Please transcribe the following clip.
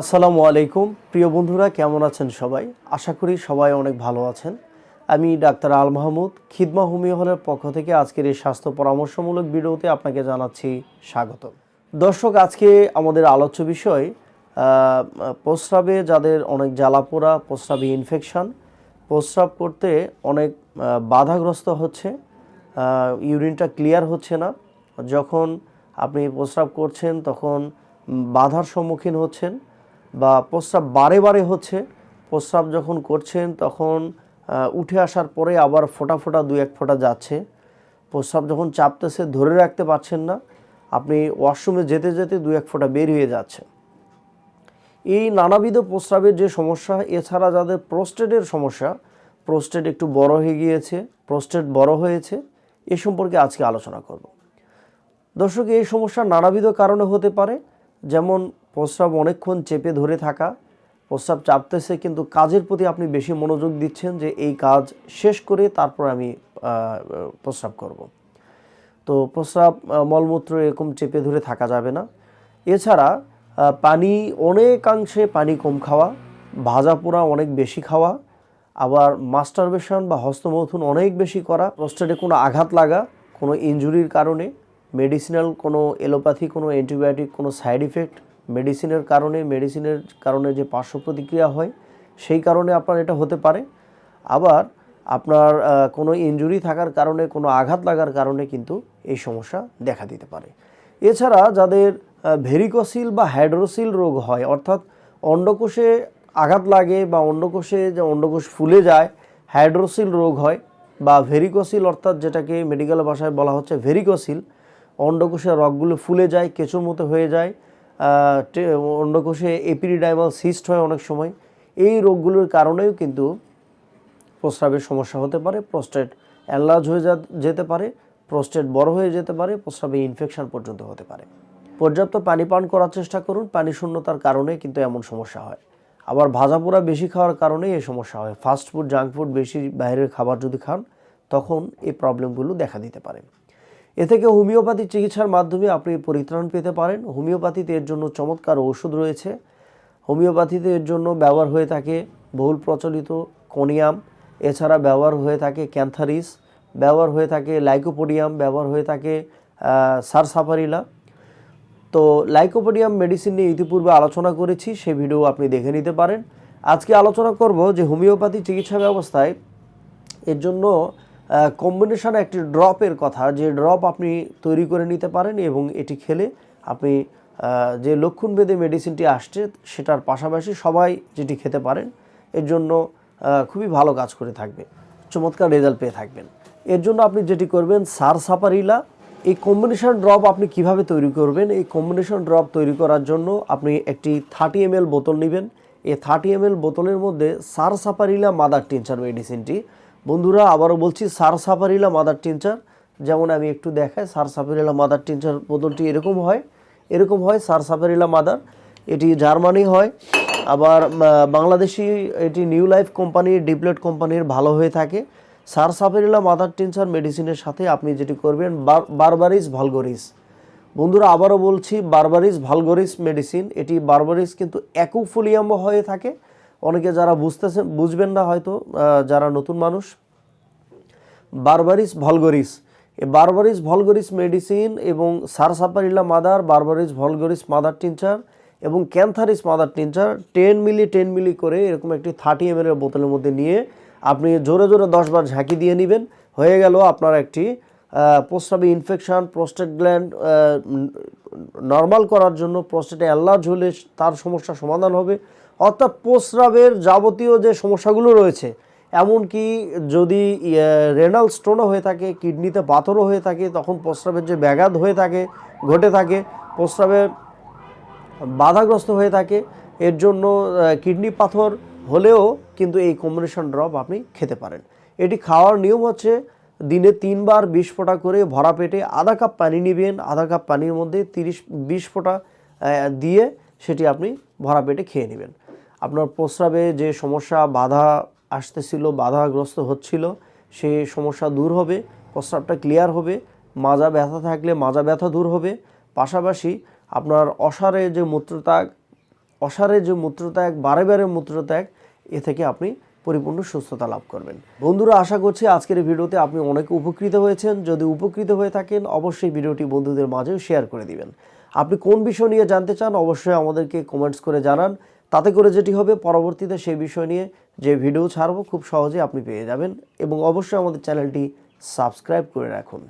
আসসালামু আলাইকুম। প্রিয় বন্ধুরা, কেমন আছেন সবাই? আশা করি সবাই অনেক ভালো আছেন। আমি ডাক্তার আল মাহমুদ, খিদমা হোমিও হলের পক্ষ থেকে আজকের এই স্বাস্থ্য পরামর্শমূলক ভিডিওতে আপনাকে জানাচ্ছি স্বাগত দর্শক, আজকে আমাদের আলোচ্য বিষয় প্রস্রাবে যাদের অনেক জ্বালাপোড়া, প্রস্রাবে ইনফেকশান প্রস্রাব করতে অনেক বাধাগ্রস্ত হচ্ছে ইউরিনটা ক্লিয়ার হচ্ছে না। যখন আপনি প্রস্রাব করছেন, তখন বাধার সম্মুখীন হচ্ছেন। বা প্রস্রাব বারে বারে হচ্ছে, প্রস্রাব যখন করছেন তখন উঠে আসার পরে আবার ফোটা ফোটা দু এক ফোঁটা যাচ্ছে। প্রস্রাব যখন চাপতেছে ধরে রাখতে পারছেন না, আপনি ওয়াশরুমে যেতে যেতে দু এক ফোঁটা বের হয়ে যাচ্ছে। এই নানাবিধ প্রস্রাবের যে সমস্যা, এছাড়া যাদের প্রোস্টেটের সমস্যা, প্রোস্টেট একটু বড় হয়ে গিয়েছে, প্রোস্টেট বড় হয়েছে, এ সম্পর্কে আজকে আলোচনা করব। দর্শক, এই সমস্যা নানাবিধ কারণে হতে পারে, যেমন প্রস্রাব অনেকক্ষণ চেপে ধরে থাকা প্রস্রাব চাপতেছে কিন্তু কাজের প্রতি আপনি বেশি মনোযোগ দিচ্ছেন যে এই কাজ শেষ করে তারপর আমি প্রস্রাব করব। তো প্রস্রাব মলমূত্র এরকম চেপে ধরে থাকা যাবে না এছাড়া পানি অনেকাংশে পানি কম খাওয়া, ভাজা পোড়া অনেক বেশি খাওয়া, আবার মাস্টারবেশন বা হস্তমৈথুন অনেক বেশি করা, প্রস্টেটে কোনো আঘাত লাগা, কোনো ইনজুরির কারণে, মেডিসিনাল কোনো এলোপ্যাথি, কোনো অ্যান্টিবায়োটিক, কোনো সাইড ইফেক্ট মেডিসিনের কারণে মেডিসিনের কারণে যে পার্শ্ব প্রতিক্রিয়া হয়, সেই কারণে আপনার এটা হতে পারে। আবার আপনার কোনো ইনজুরি থাকার কারণে, কোনো আঘাত লাগার কারণে কিন্তু এই সমস্যা দেখা দিতে পারে। এছাড়া যাদের ভেরিকোসিল বা হাইড্রোসিল রোগ হয়, অর্থাৎ অন্ডকোষে আঘাত লাগে বা অন্ডকোষে যে অন্ডকোষ ফুলে যায় হাইড্রোসিল রোগ হয় বা ভেরিকোসিল অর্থাৎ যেটাকে মেডিকেল ভাষায় বলা হচ্ছে ভেরিকোসিল অন্ডকোষের রগগুলো ফুলে যায় কেঁচোর মতো হয়ে যায় অন্ডকোষে এপিডিডাইমাল সিস্ট হয় অনেক সময়। এই রোগগুলোর কারণেও কিন্তু প্রস্রাবের সমস্যা হতে পারে, প্রস্টেট অ্যালার্জ হয়ে যেতে পারে, প্রস্টেট বড় হয়ে যেতে পারে, প্রস্রাবে ইনফেকশন পর্যন্ত হতে পারে। পর্যাপ্ত পানি পান করার চেষ্টা করুন, পানি শূন্যতার কারণে কিন্তু এমন সমস্যা হয়। আবার ভাজা পোড়া বেশি খাওয়ার কারণেই এই সমস্যা হয়। ফাস্ট ফুড, জাঙ্ক ফুড বেশি বাইরের খাবার যদি খান, তখন এই প্রবলেমগুলো দেখা দিতে পারে। এ থেকে হোমিওপ্যাথি চিকিৎসার মাধ্যমে আপনি পরিত্রাণ পেতে পারেন। হোমিওপ্যাথিতে এর জন্য চমৎকার ওষুধ রয়েছে। হোমিওপ্যাথিতে এর জন্য ব্যবহার হয়ে থাকে বহুল প্রচলিত কোনিয়াম, এছাড়া ব্যবহার হয়ে থাকে ক্যান্থারিস, ব্যবহার হয়ে থাকে লাইকোপোডিয়াম, ব্যবহার হয়ে থাকে সারসাপারিলা। তো লাইকোপোডিয়াম মেডিসিন নিয়ে ইতিপূর্বে আলোচনা করেছি সেই ভিডিও আপনি দেখে নিতে পারেন। আজকে আলোচনা করব যে হোমিওপ্যাথি চিকিৎসা ব্যবস্থায় এর জন্য কম্বিনেশন একটি ড্রপের কথা, যে ড্রপ আপনি তৈরি করে নিতে পারেন এবং এটি খেলে আপনি যে লক্ষণ ভেদে মেডিসিনটি আসছে সেটার পাশাপাশি সবাই যেটি খেতে পারেন, এর জন্য খুবই ভালো কাজ করে থাকবে, চমৎকার রেজাল্ট পেয়ে থাকবেন। এর জন্য আপনি যেটি করবেন সার সাপারিলা এই কম্বিনেশন ড্রপ আপনি কীভাবে তৈরি করবেন? এই কম্বিনেশন ড্রপ তৈরি করার জন্য আপনি একটি থার্টি এম বোতল নেবেন। এই থার্টি এম বোতলের মধ্যে সার সাপারিলা মাদার টিনচার মেডিসিনটি বন্ধুরা, আবারও বলছি, সার সাপারিলা মাদার টিনচার। যেমন আমি একটু দেখাই, সার সাপারিলা মাদার টিনচার বোতলটি এরকম হয়। এরকম হয় সার সাপারিলা মাদার। এটি জার্মানি হয়। আবার বাংলাদেশি এটি নিউ লাইফ কোম্পানির ডিপ্লেট কোম্পানির ভালো হয়ে থাকে। সার সাপারিলা মাদার টিনচার মেডিসিনের সাথে আপনি যেটি করবেন, বার- বারবারিস ভালগোরিস। বন্ধুরা, আবারও বলছি, বারবারিস ভালগোরিস মেডিসিন। এটি বারবারিস কিন্তু অ্যাকুফোলিয়াম হয়ে থাকে। অনেকে যারা বুঝতেছেন বুঝবেন না হয়তো যারা নতুন মানুষ, berberis vulgaris. Berberis vulgaris medicine এবং sarsaparilla mother, berberis vulgaris mother tincture এবং cantharis mother tincture, ten milli ten milli করে এরকম একটি থার্টি এম এর বোতলের মধ্যে নিয়ে আপনি জোরে জোরে দশবার ঝাঁকি দিয়ে নেবেন। হয়ে গেল আপনার একটি প্রস্রাবে ইনফেকশন প্রস্টেট গ্ল্যান্ড নর্মাল করার জন্য প্রস্টেটে অ্যালার্জ হলে তার সমস্যা সমাধান হবে। অর্থাৎ প্রস্রাবের যাবতীয় যে সমস্যাগুলো রয়েছে, এমনকি যদি রেনাল স্টোনও হয়ে থাকে কিডনিতে পাথরও হয়ে থাকে, তখন প্রস্রাবের যে ব্যাঘাত হয়ে থাকে, ঘটে থাকে প্রস্রাবে বাধাগ্রস্ত হয়ে থাকে, এর জন্য কিডনি পাথর হলেও কিন্তু এই কম্বিনেশন ড্রপ আপনি খেতে পারেন। এটি খাওয়ার নিয়ম হচ্ছে, দিনে তিনবার বিশ ফোঁটা করে ভরা পেটে আধা কাপ পানি নেবেন, আধা কাপ পানির মধ্যে তিরিশ, বিশ ফোঁটা দিয়ে সেটি আপনি ভরা পেটে খেয়ে নেবেন। আপনার প্রস্রাবে যে সমস্যা বাধা আসতেছিল, বাধাগ্রস্ত হচ্ছিল, সে সমস্যা দূর হবে, প্রস্রাবটা ক্লিয়ার হবে, মাজা ব্যথা থাকলে মাজা ব্যথা দূর হবে। পাশাপাশি আপনার অসারে যে মূত্রত্যাগ, অসারে যে মূত্রত্যাগ, বারে বারে মূত্রত্যাগ, এ থেকে আপনি পরিপূর্ণ সুস্থতা লাভ করবেন। বন্ধুরা, আশা করছি আজকের ভিডিওতে আপনি অনেক উপকৃত হয়েছেন। যদি উপকৃত হয়ে থাকেন, অবশ্যই ভিডিওটি বন্ধুদের মাঝেও শেয়ার করে দিবেন। আপনি কোন বিষয় নিয়ে জানতে চান, অবশ্যই আমাদেরকে কমেন্টস করে জানান। তাতে করে যেটি হবে, পরবর্তীতে সেই বিষয় নিয়ে যে ভিডিও ছাড়বো, খুব সহজে আপনি পেয়ে যাবেন এবং অবশ্যই আমাদের চ্যানেলটি সাবস্ক্রাইব করে রাখুন।